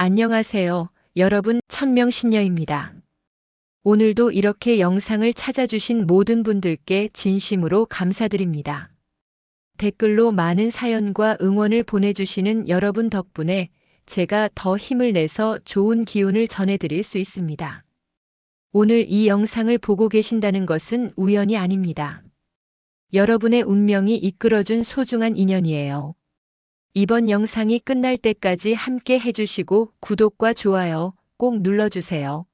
안녕하세요. 여러분, 천명 신녀입니다. 오늘도 이렇게 영상을 찾아주신 모든 분들께 진심으로 감사드립니다. 댓글로 많은 사연과 응원을 보내주시는 여러분 덕분에 제가 더 힘을 내서 좋은 기운을 전해드릴 수 있습니다. 오늘 이 영상을 보고 계신다는 것은 우연이 아닙니다. 여러분의 운명이 이끌어준 소중한 인연이에요. 이번 영상이 끝날 때까지 함께 해주시고 구독과 좋아요 꼭 눌러주세요.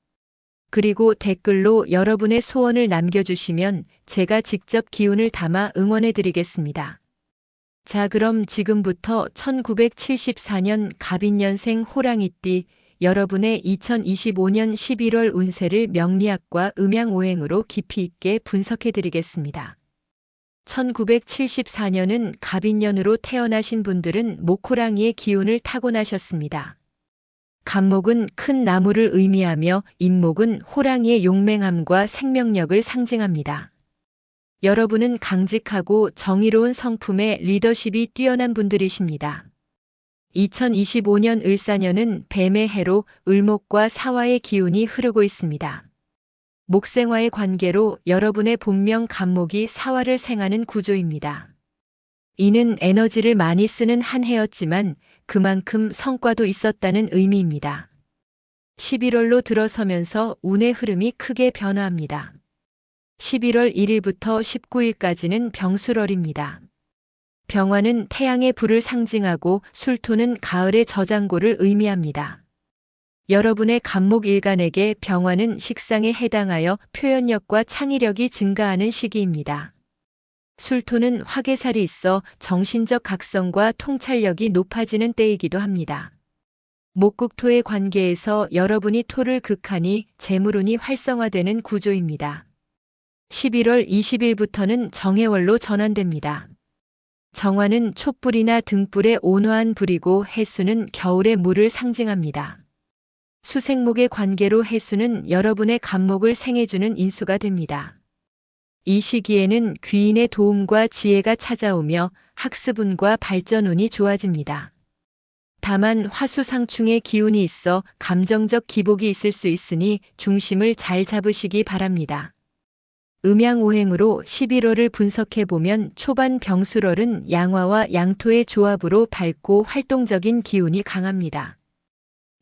그리고 댓글로 여러분의 소원을 남겨주시면 제가 직접 기운을 담아 응원해드리겠습니다. 자, 그럼 지금부터 1974년 갑인년생 호랑이띠 여러분의 2025년 11월 운세를 명리학과 음양오행으로 깊이 있게 분석해드리겠습니다. 1974년은 갑인년으로 태어나신 분들은 목호랑이의 기운을 타고나셨습니다. 갑목은 큰 나무를 의미하며 임목은 호랑이의 용맹함과 생명력을 상징합니다. 여러분은 강직하고 정의로운 성품의 리더십이 뛰어난 분들이십니다. 2025년 을사년은 뱀의 해로 을목과 사화의 기운이 흐르고 있습니다. 목생화의 관계로 여러분의 본명 간목이 사화를 생하는 구조입니다. 이는 에너지를 많이 쓰는 한 해였지만 그만큼 성과도 있었다는 의미입니다. 11월로 들어서면서 운의 흐름이 크게 변화합니다. 11월 1일부터 19일까지는 병술월입니다. 병화는 태양의 불을 상징하고 술토는 가을의 저장고를 의미합니다. 여러분의 간목 일간에게 병화는 식상에 해당하여 표현력과 창의력이 증가하는 시기입니다. 술토는 화계살이 있어 정신적 각성과 통찰력이 높아지는 때이기도 합니다. 목국토의 관계에서 여러분이 토를 극하니 재물운이 활성화되는 구조입니다. 11월 20일부터는 정해월로 전환됩니다. 정화는 촛불이나 등불의 온화한 불이고 해수는 겨울의 물을 상징합니다. 수생목의 관계로 해수는 여러분의 간목을 생해주는 인수가 됩니다. 이 시기에는 귀인의 도움과 지혜가 찾아오며 학습운과 발전운이 좋아집니다. 다만 화수상충의 기운이 있어 감정적 기복이 있을 수 있으니 중심을 잘 잡으시기 바랍니다. 음양오행으로 11월을 분석해보면 초반 병술월은 양화와 양토의 조합으로 밝고 활동적인 기운이 강합니다.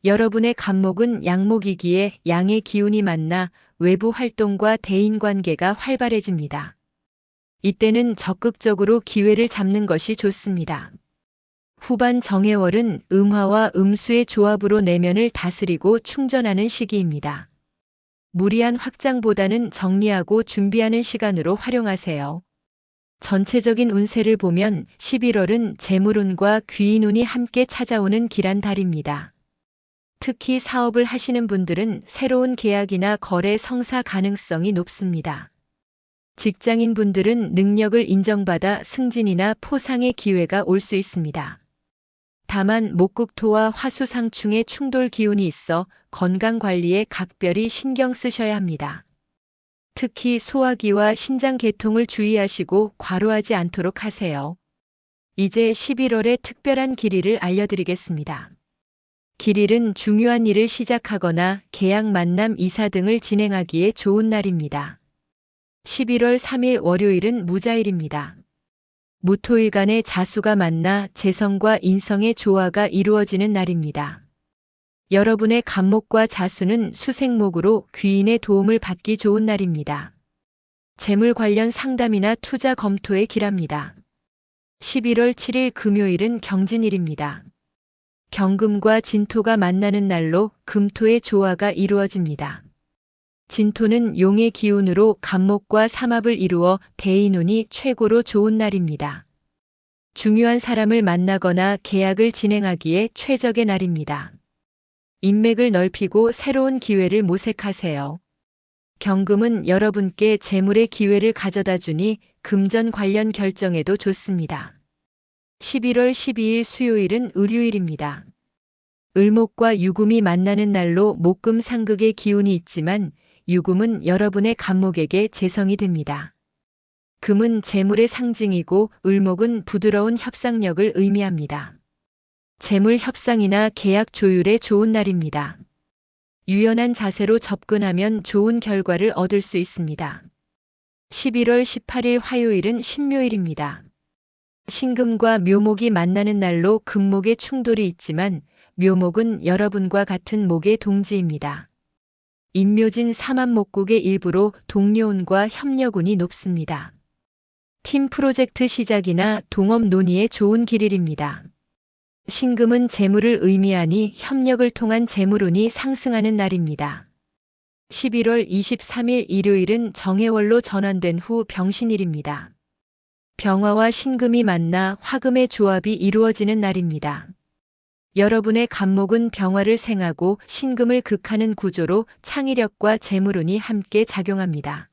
여러분의 간목은 양목이기에 양의 기운이 만나 외부 활동과 대인 관계가 활발해집니다. 이때는 적극적으로 기회를 잡는 것이 좋습니다. 후반 정해월은 음화와 음수의 조합으로 내면을 다스리고 충전하는 시기입니다. 무리한 확장보다는 정리하고 준비하는 시간으로 활용하세요. 전체적인 운세를 보면 11월은 재물운과 귀인운이 함께 찾아오는 길한 달입니다. 특히 사업을 하시는 분들은 새로운 계약이나 거래 성사 가능성이 높습니다. 직장인 분들은 능력을 인정받아 승진이나 포상의 기회가 올 수 있습니다. 다만 목국토와 화수상충의 충돌 기운이 있어 건강 관리에 각별히 신경 쓰셔야 합니다. 특히 소화기와 신장 계통을 주의하시고 과로하지 않도록 하세요. 이제 11월의 특별한 길이를 알려드리겠습니다. 길일은 중요한 일을 시작하거나 계약 만남 이사 등을 진행하기에 좋은 날입니다. 11월 3일 월요일은 무자일입니다. 무토일 간의 자수가 만나 재성과 인성의 조화가 이루어지는 날입니다. 여러분의 간목과 자수는 수생목으로 귀인의 도움을 받기 좋은 날입니다. 재물 관련 상담이나 투자 검토에 길합니다. 11월 7일 금요일은 경진일입니다. 경금과 진토가 만나는 날로 금토의 조화가 이루어집니다. 진토는 용의 기운으로 간목과 삼합을 이루어 대인운이 최고로 좋은 날입니다. 중요한 사람을 만나거나 계약을 진행하기에 최적의 날입니다. 인맥을 넓히고 새로운 기회를 모색하세요. 경금은 여러분께 재물의 기회를 가져다 주니 금전 관련 결정에도 좋습니다. 11월 12일 수요일은 의류일입니다. 을목과 유금이 만나는 날로 목금 상극의 기운이 있지만 유금은 여러분의 간목에게 재성이 됩니다. 금은 재물의 상징이고 을목은 부드러운 협상력을 의미합니다. 재물 협상이나 계약 조율에 좋은 날입니다. 유연한 자세로 접근하면 좋은 결과를 얻을 수 있습니다. 11월 18일 화요일은 신묘일입니다. 신금과 묘목이 만나는 날로 금목의 충돌이 있지만 묘목은 여러분과 같은 목의 동지입니다. 임묘진 삼합목국의 일부로 동료운과 협력운이 높습니다. 팀 프로젝트 시작이나 동업 논의에 좋은 길일입니다. 신금은 재물을 의미하니 협력을 통한 재물운이 상승하는 날입니다. 11월 23일 일요일은 정해월로 전환된 후 병신일입니다. 병화와 신금이 만나 화금의 조합이 이루어지는 날입니다. 여러분의 간목은 병화를 생하고 신금을 극하는 구조로 창의력과 재물운이 함께 작용합니다.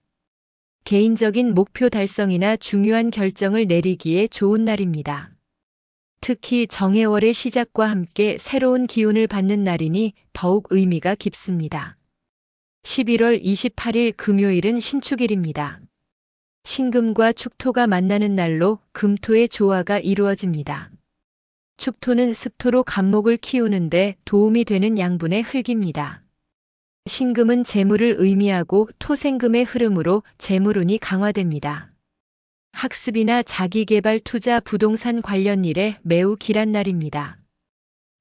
개인적인 목표 달성이나 중요한 결정을 내리기에 좋은 날입니다. 특히 정해월의 시작과 함께 새로운 기운을 받는 날이니 더욱 의미가 깊습니다. 11월 28일 금요일은 신축일입니다. 신금과 축토가 만나는 날로 금토의 조화가 이루어집니다. 축토는 습토로 간목을 키우는데 도움이 되는 양분의 흙입니다. 신금은 재물을 의미하고 토생금의 흐름으로 재물운이 강화됩니다. 학습이나 자기개발 투자 부동산 관련 일에 매우 길한 날입니다.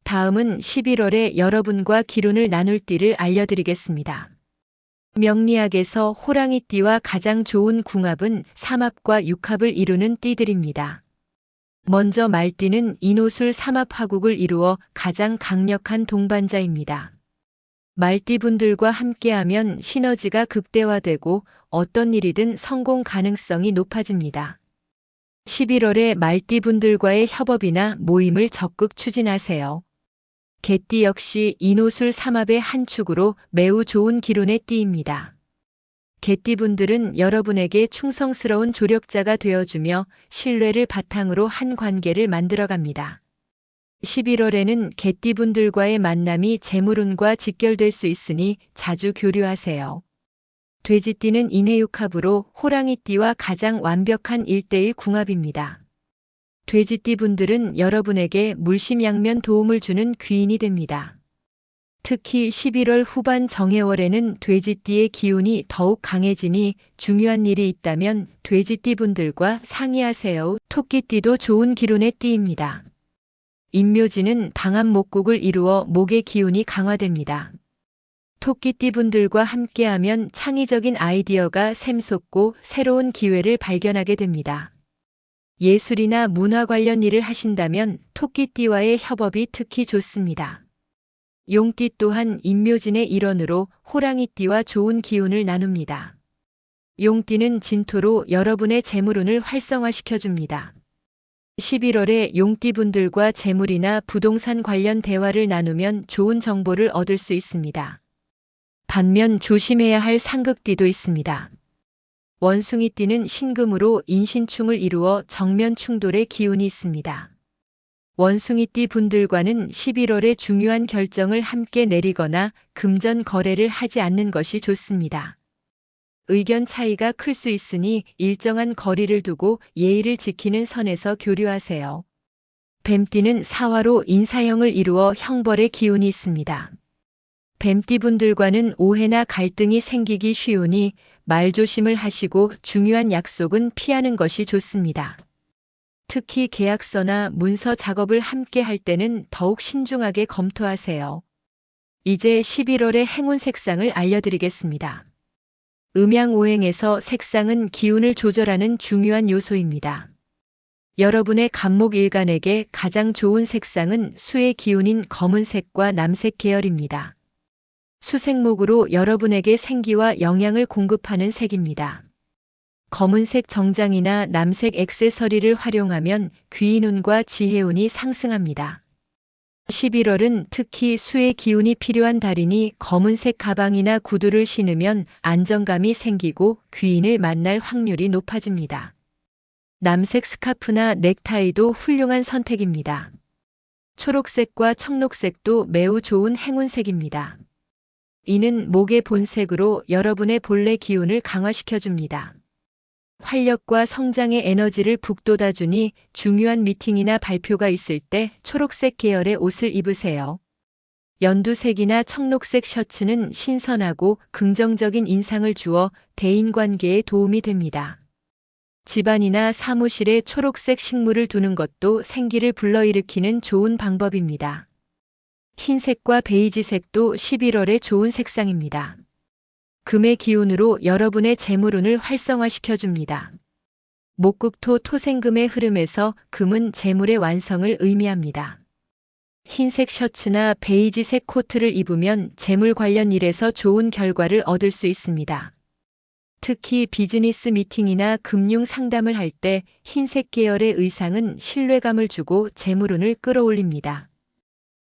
다음은 11월에 여러분과 기론을 나눌 띠를 알려드리겠습니다. 명리학에서 호랑이띠와 가장 좋은 궁합은 삼합과 육합을 이루는 띠들입니다. 먼저 말띠는 인호술 삼합화국을 이루어 가장 강력한 동반자입니다. 말띠분들과 함께하면 시너지가 극대화되고 어떤 일이든 성공 가능성이 높아집니다. 11월에 말띠분들과의 협업이나 모임을 적극 추진하세요. 개띠 역시 인호술 삼합의 한 축으로 매우 좋은 기론의 띠입니다. 개띠분들은 여러분에게 충성스러운 조력자가 되어주며 신뢰를 바탕으로 한 관계를 만들어갑니다. 11월에는 개띠분들과의 만남이 재물운과 직결될 수 있으니 자주 교류하세요. 돼지띠는 인해육합으로 호랑이띠와 가장 완벽한 1대1 궁합입니다. 돼지띠 분들은 여러분에게 물심양면 도움을 주는 귀인이 됩니다. 특히 11월 후반 정해월에는 돼지띠의 기운이 더욱 강해지니 중요한 일이 있다면 돼지띠 분들과 상의하세요. 토끼띠도 좋은 기론의 띠입니다. 인묘지는 방한 목국을 이루어 목의 기운이 강화됩니다. 토끼띠 분들과 함께하면 창의적인 아이디어가 샘솟고 새로운 기회를 발견하게 됩니다. 예술이나 문화 관련 일을 하신다면 토끼띠와의 협업이 특히 좋습니다. 용띠 또한 인묘진의 일원으로 호랑이띠와 좋은 기운을 나눕니다. 용띠는 진토로 여러분의 재물운을 활성화시켜줍니다. 11월에 용띠분들과 재물이나 부동산 관련 대화를 나누면 좋은 정보를 얻을 수 있습니다. 반면 조심해야 할 상극띠도 있습니다. 원숭이띠는 신금으로 인신충을 이루어 정면 충돌의 기운이 있습니다. 원숭이띠 분들과는 11월에 중요한 결정을 함께 내리거나 금전 거래를 하지 않는 것이 좋습니다. 의견 차이가 클 수 있으니 일정한 거리를 두고 예의를 지키는 선에서 교류하세요. 뱀띠는 사화로 인사형을 이루어 형벌의 기운이 있습니다. 뱀띠 분들과는 오해나 갈등이 생기기 쉬우니 말조심을 하시고 중요한 약속은 피하는 것이 좋습니다. 특히 계약서나 문서 작업을 함께 할 때는 더욱 신중하게 검토하세요. 이제 11월의 행운 색상을 알려드리겠습니다. 음양오행에서 색상은 기운을 조절하는 중요한 요소입니다. 여러분의 간목 일간에게 가장 좋은 색상은 수의 기운인 검은색과 남색 계열입니다. 수색목으로 여러분에게 생기와 영양을 공급하는 색입니다. 검은색 정장이나 남색 액세서리를 활용하면 귀인운과 지혜운이 상승합니다. 11월은 특히 수의 기운이 필요한 달이니 검은색 가방이나 구두를 신으면 안정감이 생기고 귀인을 만날 확률이 높아집니다. 남색 스카프나 넥타이도 훌륭한 선택입니다. 초록색과 청록색도 매우 좋은 행운색입니다. 이는 목의 본색으로 여러분의 본래 기운을 강화시켜 줍니다. 활력과 성장의 에너지를 북돋아주니 중요한 미팅이나 발표가 있을 때 초록색 계열의 옷을 입으세요. 연두색이나 청록색 셔츠는 신선하고 긍정적인 인상을 주어 대인관계에 도움이 됩니다. 집안이나 사무실에 초록색 식물을 두는 것도 생기를 불러일으키는 좋은 방법입니다. 흰색과 베이지색도 11월에 좋은 색상입니다. 금의 기운으로 여러분의 재물운을 활성화시켜 줍니다. 목국토 토생금의 흐름에서 금은 재물의 완성을 의미합니다. 흰색 셔츠나 베이지색 코트를 입으면 재물 관련 일에서 좋은 결과를 얻을 수 있습니다. 특히 비즈니스 미팅이나 금융 상담을 할 때 흰색 계열의 의상은 신뢰감을 주고 재물운을 끌어올립니다.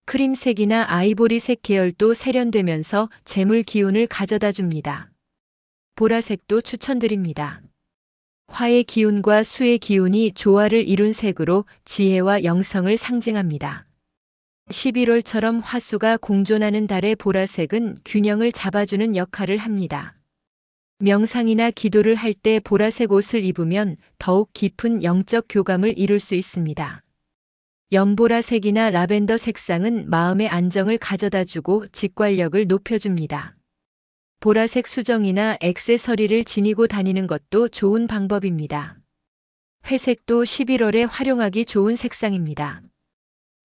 크림색이나 아이보리색 계열도 세련되면서 재물 기운을 가져다 줍니다. 보라색도 추천드립니다. 화의 기운과 수의 기운이 조화를 이룬 색으로 지혜와 영성을 상징합니다. 11월처럼 화수가 공존하는 달의 보라색은 균형을 잡아주는 역할을 합니다. 명상이나 기도를 할 때 보라색 옷을 입으면 더욱 깊은 영적 교감을 이룰 수 있습니다. 연보라색이나 라벤더 색상은 마음의 안정을 가져다 주고 직관력을 높여줍니다. 보라색 수정이나 액세서리를 지니고 다니는 것도 좋은 방법입니다. 회색도 11월에 활용하기 좋은 색상입니다.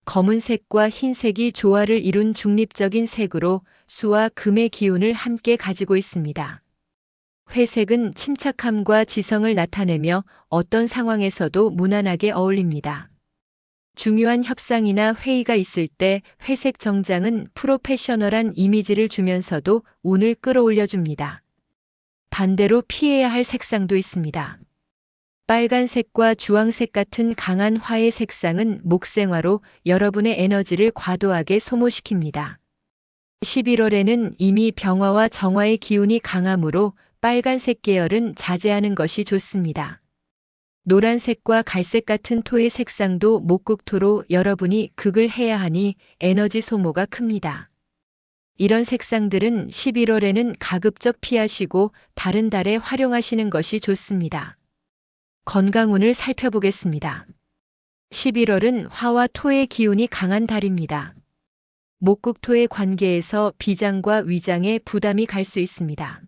검은색과 흰색이 조화를 이룬 중립적인 색으로 수와 금의 기운을 함께 가지고 있습니다. 회색은 침착함과 지성을 나타내며 어떤 상황에서도 무난하게 어울립니다. 중요한 협상이나 회의가 있을 때 회색 정장은 프로페셔널한 이미지를 주면서도 운을 끌어올려 줍니다. 반대로 피해야 할 색상도 있습니다. 빨간색과 주황색 같은 강한 화의 색상은 목생화로 여러분의 에너지를 과도하게 소모시킵니다. 11월에는 이미 병화와 정화의 기운이 강하므로 빨간색 계열은 자제하는 것이 좋습니다. 노란색과 갈색 같은 토의 색상도 목국토로 여러분이 극을 해야 하니 에너지 소모가 큽니다. 이런 색상들은 11월에는 가급적 피하시고 다른 달에 활용하시는 것이 좋습니다. 건강운을 살펴보겠습니다. 11월은 화와 토의 기운이 강한 달입니다. 목국토의 관계에서 비장과 위장에 부담이 갈 수 있습니다.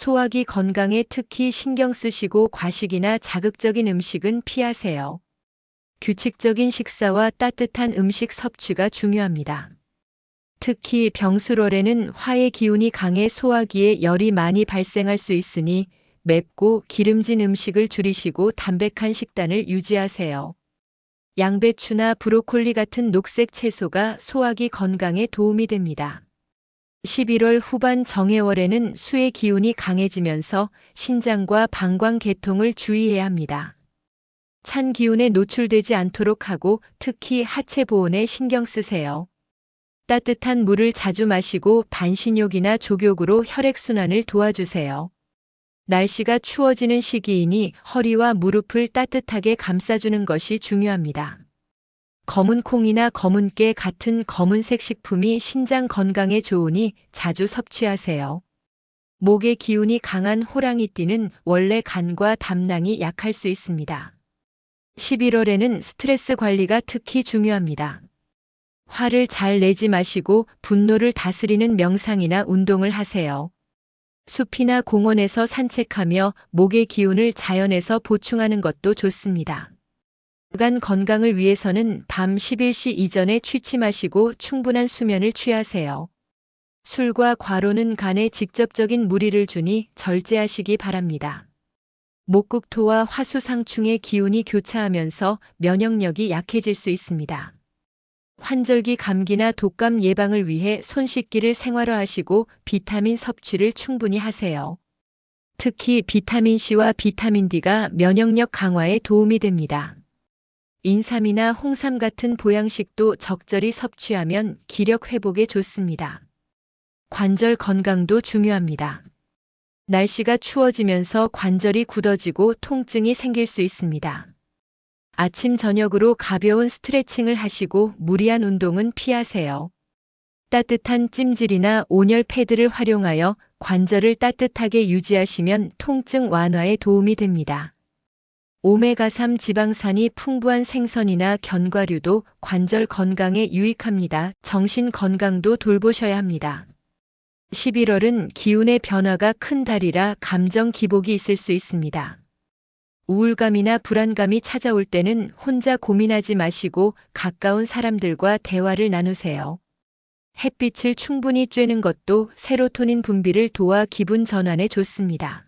소화기 건강에 특히 신경 쓰시고 과식이나 자극적인 음식은 피하세요. 규칙적인 식사와 따뜻한 음식 섭취가 중요합니다. 특히 병술월에는 화의 기운이 강해 소화기에 열이 많이 발생할 수 있으니 맵고 기름진 음식을 줄이시고 담백한 식단을 유지하세요. 양배추나 브로콜리 같은 녹색 채소가 소화기 건강에 도움이 됩니다. 11월 후반 정해월에는 수의 기운이 강해지면서 신장과 방광 개통을 주의해야 합니다. 찬 기운에 노출되지 않도록 하고 특히 하체 보온에 신경 쓰세요. 따뜻한 물을 자주 마시고 반신욕이나 족욕으로 혈액순환을 도와주세요. 날씨가 추워지는 시기이니 허리와 무릎을 따뜻하게 감싸주는 것이 중요합니다. 검은 콩이나 검은 깨 같은 검은색 식품이 신장 건강에 좋으니 자주 섭취하세요. 목의 기운이 강한 호랑이띠는 원래 간과 담낭이 약할 수 있습니다. 11월에는 스트레스 관리가 특히 중요합니다. 화를 잘 내지 마시고 분노를 다스리는 명상이나 운동을 하세요. 숲이나 공원에서 산책하며 목의 기운을 자연에서 보충하는 것도 좋습니다. 간 건강을 위해서는 밤 11시 이전에 취침하시고 충분한 수면을 취하세요. 술과 과로는 간에 직접적인 무리를 주니 절제하시기 바랍니다. 목국토와 화수상충의 기운이 교차하면서 면역력이 약해질 수 있습니다. 환절기 감기나 독감 예방을 위해 손 씻기를 생활화하시고 비타민 섭취를 충분히 하세요. 특히 비타민C와 비타민D가 면역력 강화에 도움이 됩니다. 인삼이나 홍삼 같은 보양식도 적절히 섭취하면 기력 회복에 좋습니다. 관절 건강도 중요합니다. 날씨가 추워지면서 관절이 굳어지고 통증이 생길 수 있습니다. 아침 저녁으로 가벼운 스트레칭을 하시고 무리한 운동은 피하세요. 따뜻한 찜질이나 온열 패드를 활용하여 관절을 따뜻하게 유지하시면 통증 완화에 도움이 됩니다. 오메가3 지방산이 풍부한 생선이나 견과류도 관절 건강에 유익합니다. 정신 건강도 돌보셔야 합니다. 11월은 기운의 변화가 큰 달이라 감정 기복이 있을 수 있습니다. 우울감이나 불안감이 찾아올 때는 혼자 고민하지 마시고 가까운 사람들과 대화를 나누세요. 햇빛을 충분히 쬐는 것도 세로토닌 분비를 도와 기분 전환에 좋습니다.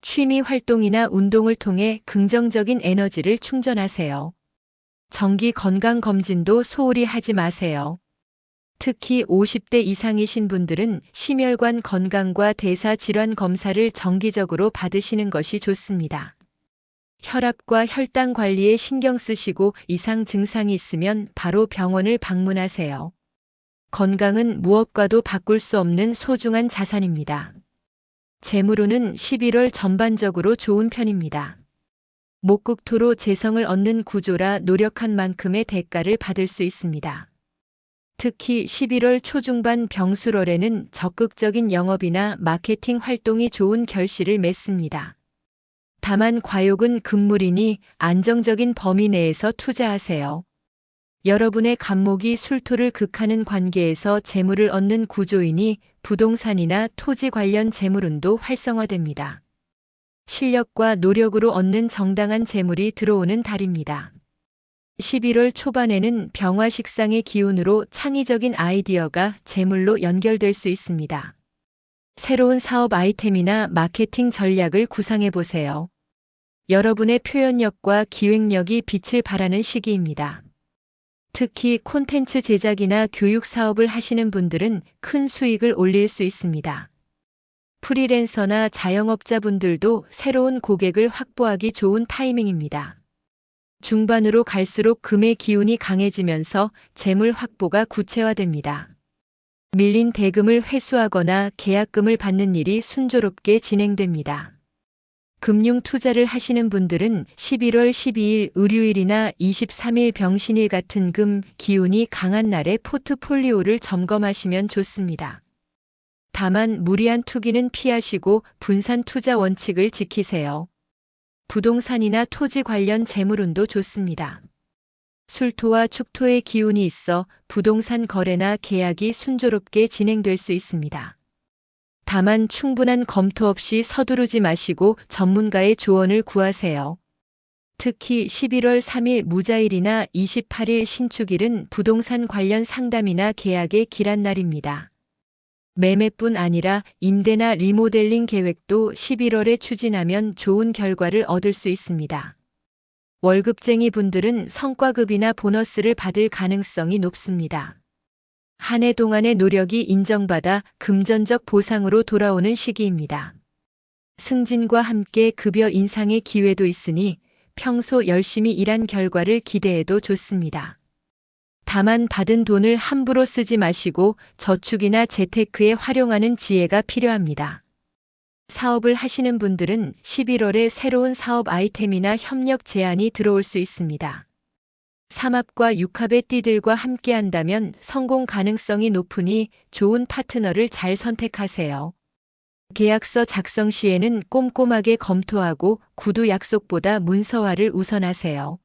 취미 활동이나 운동을 통해 긍정적인 에너지를 충전하세요. 정기 건강 검진도 소홀히 하지 마세요. 특히 50대 이상이신 분들은 심혈관 건강과 대사 질환 검사를 정기적으로 받으시는 것이 좋습니다. 혈압과 혈당 관리에 신경 쓰시고 이상 증상이 있으면 바로 병원을 방문하세요. 건강은 무엇과도 바꿀 수 없는 소중한 자산입니다. 재물운은 11월 전반적으로 좋은 편입니다. 목국토로 재성을 얻는 구조라 노력한 만큼의 대가를 받을 수 있습니다. 특히 11월 초중반 병술월에는 적극적인 영업이나 마케팅 활동이 좋은 결실을 맺습니다. 다만 과욕은 금물이니 안정적인 범위 내에서 투자하세요. 여러분의 감목이 술토를 극하는 관계에서 재물을 얻는 구조이니 부동산이나 토지 관련 재물운도 활성화됩니다. 실력과 노력으로 얻는 정당한 재물이 들어오는 달입니다. 11월 초반에는 병화 식상의 기운으로 창의적인 아이디어가 재물로 연결될 수 있습니다. 새로운 사업 아이템이나 마케팅 전략을 구상해 보세요. 여러분의 표현력과 기획력이 빛을 발하는 시기입니다. 특히 콘텐츠 제작이나 교육 사업을 하시는 분들은 큰 수익을 올릴 수 있습니다. 프리랜서나 자영업자분들도 새로운 고객을 확보하기 좋은 타이밍입니다. 중반으로 갈수록 금의 기운이 강해지면서 재물 확보가 구체화됩니다. 밀린 대금을 회수하거나 계약금을 받는 일이 순조롭게 진행됩니다. 금융 투자를 하시는 분들은 11월 12일 의류일이나 23일 병신일 같은 금 기운이 강한 날에 포트폴리오를 점검하시면 좋습니다. 다만 무리한 투기는 피하시고 분산 투자 원칙을 지키세요. 부동산이나 토지 관련 재물운도 좋습니다. 술토와 축토의 기운이 있어 부동산 거래나 계약이 순조롭게 진행될 수 있습니다. 다만 충분한 검토 없이 서두르지 마시고 전문가의 조언을 구하세요. 특히 11월 3일 무자일이나 28일 신축일은 부동산 관련 상담이나 계약의 길한 날입니다. 매매뿐 아니라 임대나 리모델링 계획도 11월에 추진하면 좋은 결과를 얻을 수 있습니다. 월급쟁이 분들은 성과급이나 보너스를 받을 가능성이 높습니다. 한 해 동안의 노력이 인정받아 금전적 보상으로 돌아오는 시기입니다. 승진과 함께 급여 인상의 기회도 있으니 평소 열심히 일한 결과를 기대해도 좋습니다. 다만 받은 돈을 함부로 쓰지 마시고 저축이나 재테크에 활용하는 지혜가 필요합니다. 사업을 하시는 분들은 11월에 새로운 사업 아이템이나 협력 제안이 들어올 수 있습니다. 삼합과 육합의 띠들과 함께 한다면 성공 가능성이 높으니 좋은 파트너를 잘 선택하세요. 계약서 작성 시에는 꼼꼼하게 검토하고 구두 약속보다 문서화를 우선하세요.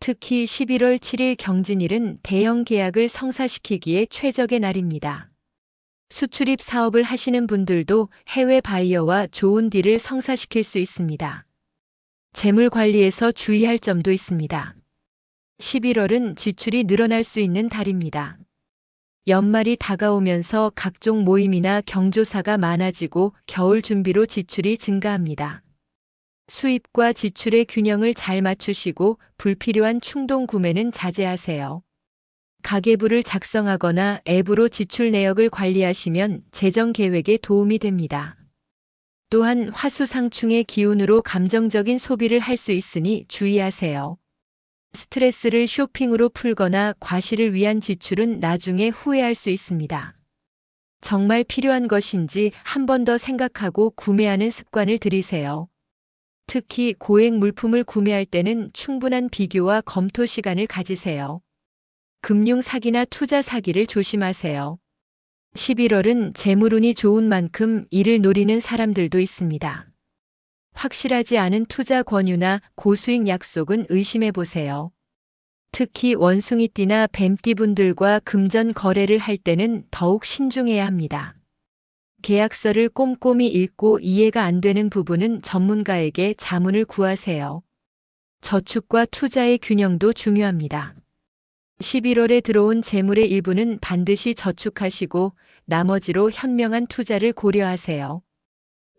특히 11월 7일 경진일은 대형 계약을 성사시키기에 최적의 날입니다. 수출입 사업을 하시는 분들도 해외 바이어와 좋은 딜을 성사시킬 수 있습니다. 재물 관리에서 주의할 점도 있습니다. 11월은 지출이 늘어날 수 있는 달입니다. 연말이 다가오면서 각종 모임이나 경조사가 많아지고 겨울 준비로 지출이 증가합니다. 수입과 지출의 균형을 잘 맞추시고 불필요한 충동 구매는 자제하세요. 가계부를 작성하거나 앱으로 지출 내역을 관리하시면 재정 계획에 도움이 됩니다. 또한 화수상충의 기운으로 감정적인 소비를 할 수 있으니 주의하세요. 스트레스를 쇼핑으로 풀거나 과실을 위한 지출은 나중에 후회할 수 있습니다. 정말 필요한 것인지 한 번 더 생각하고 구매하는 습관을 들이세요. 특히 고액 물품을 구매할 때는 충분한 비교와 검토 시간을 가지세요. 금융 사기나 투자 사기를 조심하세요. 11월은 재물운이 좋은 만큼 이를 노리는 사람들도 있습니다. 확실하지 않은 투자 권유나 고수익 약속은 의심해 보세요. 특히 원숭이띠나 뱀띠분들과 금전 거래를 할 때는 더욱 신중해야 합니다. 계약서를 꼼꼼히 읽고 이해가 안 되는 부분은 전문가에게 자문을 구하세요. 저축과 투자의 균형도 중요합니다. 11월에 들어온 재물의 일부는 반드시 저축하시고 나머지로 현명한 투자를 고려하세요.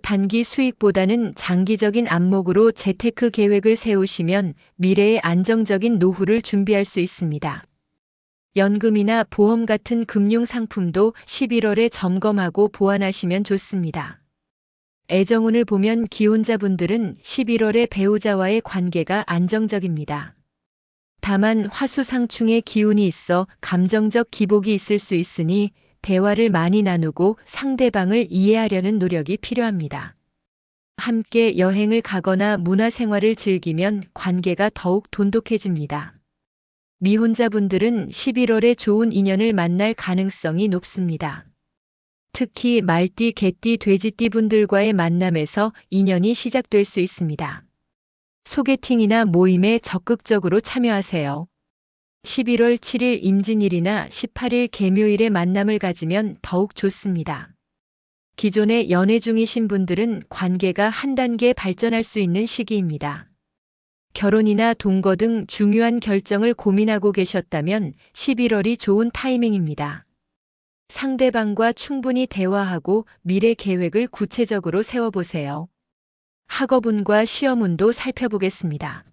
단기 수익보다는 장기적인 안목으로 재테크 계획을 세우시면 미래의 안정적인 노후를 준비할 수 있습니다. 연금이나 보험 같은 금융 상품도 11월에 점검하고 보완하시면 좋습니다. 애정운을 보면 기혼자분들은 11월에 배우자와의 관계가 안정적입니다. 다만 화수상충의 기운이 있어 감정적 기복이 있을 수 있으니 대화를 많이 나누고 상대방을 이해하려는 노력이 필요합니다. 함께 여행을 가거나 문화생활을 즐기면 관계가 더욱 돈독해집니다. 미혼자분들은 11월에 좋은 인연을 만날 가능성이 높습니다. 특히 말띠, 개띠, 돼지띠 분들과의 만남에서 인연이 시작될 수 있습니다. 소개팅이나 모임에 적극적으로 참여하세요. 11월 7일 임진일이나 18일 개묘일에 만남을 가지면 더욱 좋습니다. 기존에 연애 중이신 분들은 관계가 한 단계 발전할 수 있는 시기입니다. 결혼이나 동거 등 중요한 결정을 고민하고 계셨다면 11월이 좋은 타이밍입니다. 상대방과 충분히 대화하고 미래 계획을 구체적으로 세워보세요. 학업운과 시험운도 살펴보겠습니다.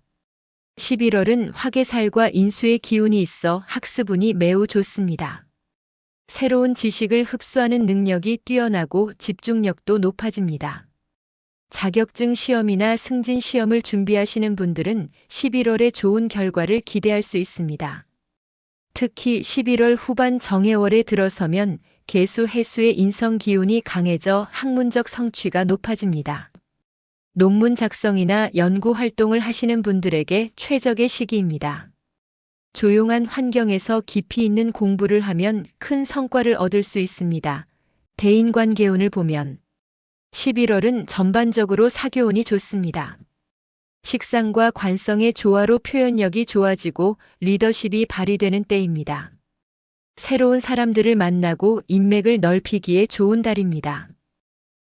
11월은 화개살과 인수의 기운이 있어 학습운이 매우 좋습니다. 새로운 지식을 흡수하는 능력이 뛰어나고 집중력도 높아집니다. 자격증 시험이나 승진 시험을 준비하시는 분들은 11월에 좋은 결과를 기대할 수 있습니다. 특히 11월 후반 정해월에 들어서면 개수 해수의 인성 기운이 강해져 학문적 성취가 높아집니다. 논문 작성이나 연구 활동을 하시는 분들에게 최적의 시기입니다. 조용한 환경에서 깊이 있는 공부를 하면 큰 성과를 얻을 수 있습니다. 대인관계운을 보면 11월은 전반적으로 사교운이 좋습니다. 식상과 관성의 조화로 표현력이 좋아지고 리더십이 발휘되는 때입니다. 새로운 사람들을 만나고 인맥을 넓히기에 좋은 달입니다.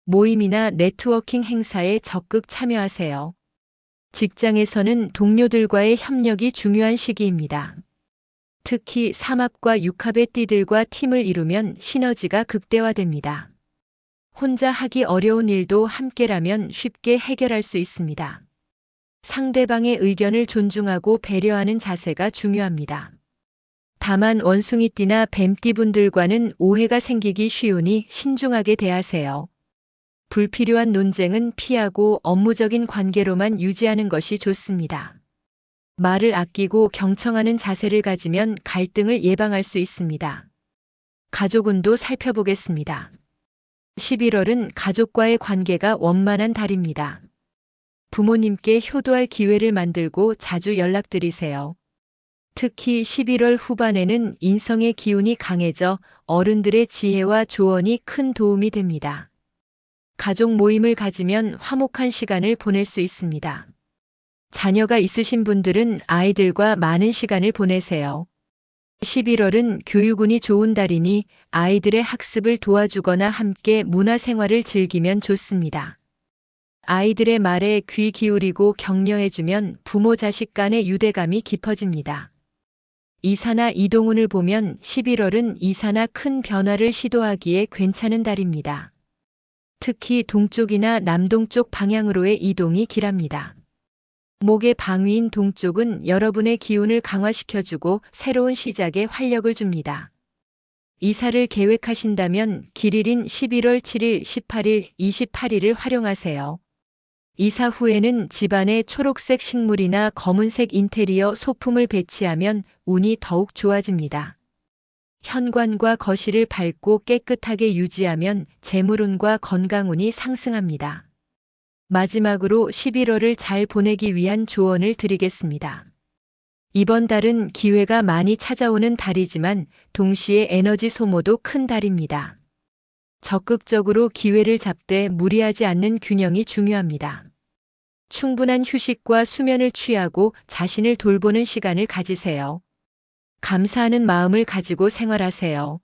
모임이나 네트워킹 행사에 적극 참여하세요. 직장에서는 동료들과의 협력이 중요한 시기입니다. 특히 삼합과 육합의 띠들과 팀을 이루면 시너지가 극대화됩니다. 혼자 하기 어려운 일도 함께라면 쉽게 해결할 수 있습니다. 상대방의 의견을 존중하고 배려하는 자세가 중요합니다. 다만 원숭이띠나 뱀띠 분들과는 오해가 생기기 쉬우니 신중하게 대하세요. 불필요한 논쟁은 피하고 업무적인 관계로만 유지하는 것이 좋습니다. 말을 아끼고 경청하는 자세를 가지면 갈등을 예방할 수 있습니다. 가족운도 살펴보겠습니다. 11월은 가족과의 관계가 원만한 달입니다. 부모님께 효도할 기회를 만들고 자주 연락드리세요. 특히 11월 후반에는 인성의 기운이 강해져 어른들의 지혜와 조언이 큰 도움이 됩니다. 가족 모임을 가지면 화목한 시간을 보낼 수 있습니다. 자녀가 있으신 분들은 아이들과 많은 시간을 보내세요. 11월은 교육운이 좋은 달이니 아이들의 학습을 도와주거나 함께 문화생활을 즐기면 좋습니다. 아이들의 말에 귀 기울이고 격려해주면 부모 자식 간의 유대감이 깊어집니다. 이사나 이동운을 보면 11월은 이사나 큰 변화를 시도하기에 괜찮은 달입니다. 특히 동쪽이나 남동쪽 방향으로의 이동이 길합니다. 목의 방위인 동쪽은 여러분의 기운을 강화시켜주고 새로운 시작에 활력을 줍니다. 이사를 계획하신다면 길일인 11월 7일, 18일, 28일을 활용하세요. 이사 후에는 집안에 초록색 식물이나 검은색 인테리어 소품을 배치하면 운이 더욱 좋아집니다. 현관과 거실을 밝고 깨끗하게 유지하면 재물운과 건강운이 상승합니다. 마지막으로 11월을 잘 보내기 위한 조언을 드리겠습니다. 이번 달은 기회가 많이 찾아오는 달이지만 동시에 에너지 소모도 큰 달입니다. 적극적으로 기회를 잡되 무리하지 않는 균형이 중요합니다. 충분한 휴식과 수면을 취하고 자신을 돌보는 시간을 가지세요. 감사하는 마음을 가지고 생활하세요.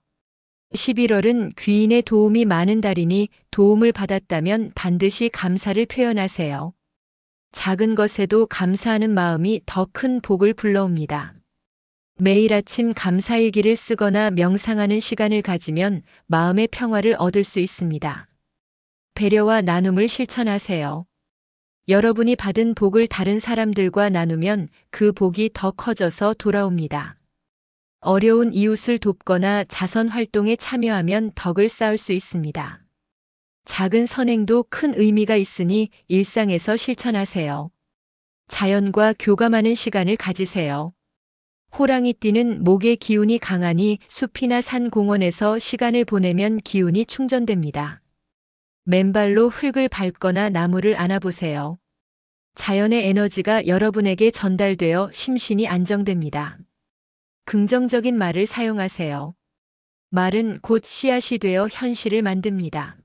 11월은 귀인의 도움이 많은 달이니 도움을 받았다면 반드시 감사를 표현하세요. 작은 것에도 감사하는 마음이 더 큰 복을 불러옵니다. 매일 아침 감사일기를 쓰거나 명상하는 시간을 가지면 마음의 평화를 얻을 수 있습니다. 배려와 나눔을 실천하세요. 여러분이 받은 복을 다른 사람들과 나누면 그 복이 더 커져서 돌아옵니다. 어려운 이웃을 돕거나 자선 활동에 참여하면 덕을 쌓을 수 있습니다. 작은 선행도 큰 의미가 있으니 일상에서 실천하세요. 자연과 교감하는 시간을 가지세요. 호랑이 띠는 목의 기운이 강하니 숲이나 산 공원에서 시간을 보내면 기운이 충전됩니다. 맨발로 흙을 밟거나 나무를 안아보세요. 자연의 에너지가 여러분에게 전달되어 심신이 안정됩니다. 긍정적인 말을 사용하세요. 말은 곧 씨앗이 되어 현실을 만듭니다.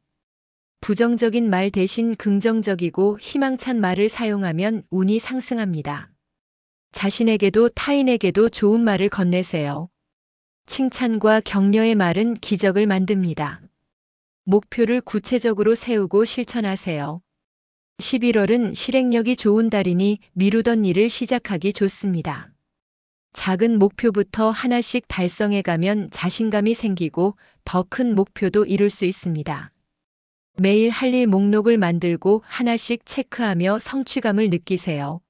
부정적인 말 대신 긍정적이고 희망찬 말을 사용하면 운이 상승합니다. 자신에게도 타인에게도 좋은 말을 건네세요. 칭찬과 격려의 말은 기적을 만듭니다. 목표를 구체적으로 세우고 실천하세요. 11월은 실행력이 좋은 달이니 미루던 일을 시작하기 좋습니다. 작은 목표부터 하나씩 달성해 가면 자신감이 생기고 더 큰 목표도 이룰 수 있습니다. 매일 할 일 목록을 만들고 하나씩 체크하며 성취감을 느끼세요.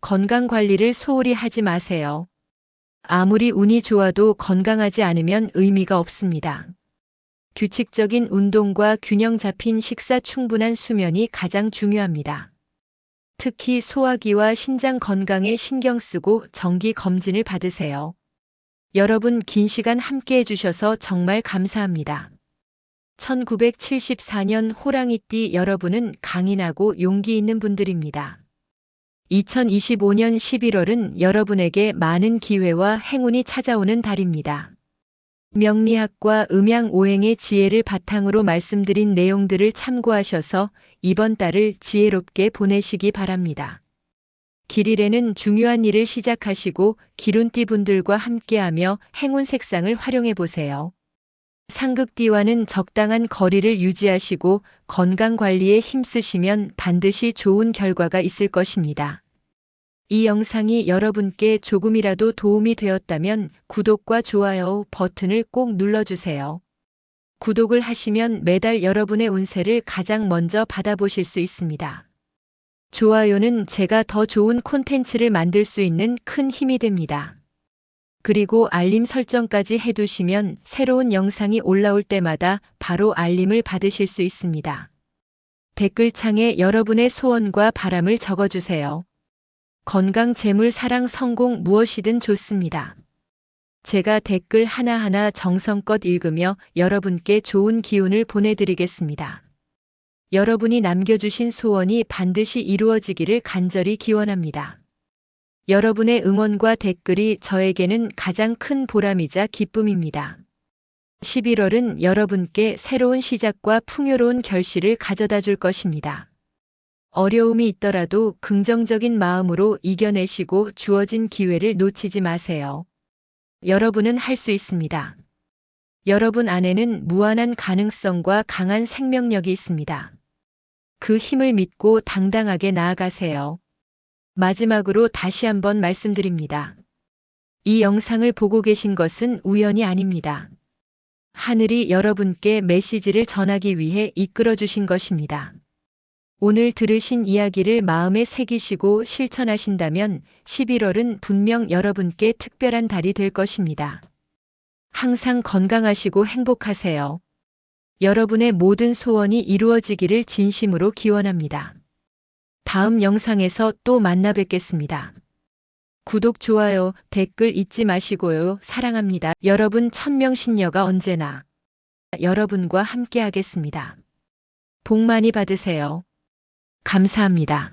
건강 관리를 소홀히 하지 마세요. 아무리 운이 좋아도 건강하지 않으면 의미가 없습니다. 규칙적인 운동과 균형 잡힌 식사 충분한 수면이 가장 중요합니다. 특히 소화기와 신장 건강에 신경 쓰고 정기 검진을 받으세요. 여러분 긴 시간 함께 해주셔서 정말 감사합니다. 1974년 호랑이띠 여러분은 강인하고 용기 있는 분들입니다. 2025년 11월은 여러분에게 많은 기회와 행운이 찾아오는 달입니다. 명리학과 음양 오행의 지혜를 바탕으로 말씀드린 내용들을 참고하셔서 이번 달을 지혜롭게 보내시기 바랍니다. 길일에는 중요한 일을 시작하시고 기룬띠 분들과 함께하며 행운 색상을 활용해 보세요. 상극띠와는 적당한 거리를 유지하시고 건강 관리에 힘쓰시면 반드시 좋은 결과가 있을 것입니다. 이 영상이 여러분께 조금이라도 도움이 되었다면 구독과 좋아요 버튼을 꼭 눌러주세요. 구독을 하시면 매달 여러분의 운세를 가장 먼저 받아보실 수 있습니다. 좋아요는 제가 더 좋은 콘텐츠를 만들 수 있는 큰 힘이 됩니다. 그리고 알림 설정까지 해두시면 새로운 영상이 올라올 때마다 바로 알림을 받으실 수 있습니다. 댓글창에 여러분의 소원과 바람을 적어주세요. 건강, 재물, 사랑, 성공 무엇이든 좋습니다. 제가 댓글 하나하나 정성껏 읽으며 여러분께 좋은 기운을 보내드리겠습니다. 여러분이 남겨주신 소원이 반드시 이루어지기를 간절히 기원합니다. 여러분의 응원과 댓글이 저에게는 가장 큰 보람이자 기쁨입니다. 11월은 여러분께 새로운 시작과 풍요로운 결실을 가져다 줄 것입니다. 어려움이 있더라도 긍정적인 마음으로 이겨내시고 주어진 기회를 놓치지 마세요. 여러분은 할 수 있습니다. 여러분 안에는 무한한 가능성과 강한 생명력이 있습니다. 그 힘을 믿고 당당하게 나아가세요. 마지막으로 다시 한번 말씀드립니다. 이 영상을 보고 계신 것은 우연이 아닙니다. 하늘이 여러분께 메시지를 전하기 위해 이끌어 주신 것입니다. 오늘 들으신 이야기를 마음에 새기시고 실천하신다면 11월은 분명 여러분께 특별한 달이 될 것입니다. 항상 건강하시고 행복하세요. 여러분의 모든 소원이 이루어지기를 진심으로 기원합니다. 다음 영상에서 또 만나 뵙겠습니다. 구독, 좋아요, 댓글 잊지 마시고요. 사랑합니다. 여러분 천명 신녀가 언제나 여러분과 함께 하겠습니다. 복 많이 받으세요. 감사합니다.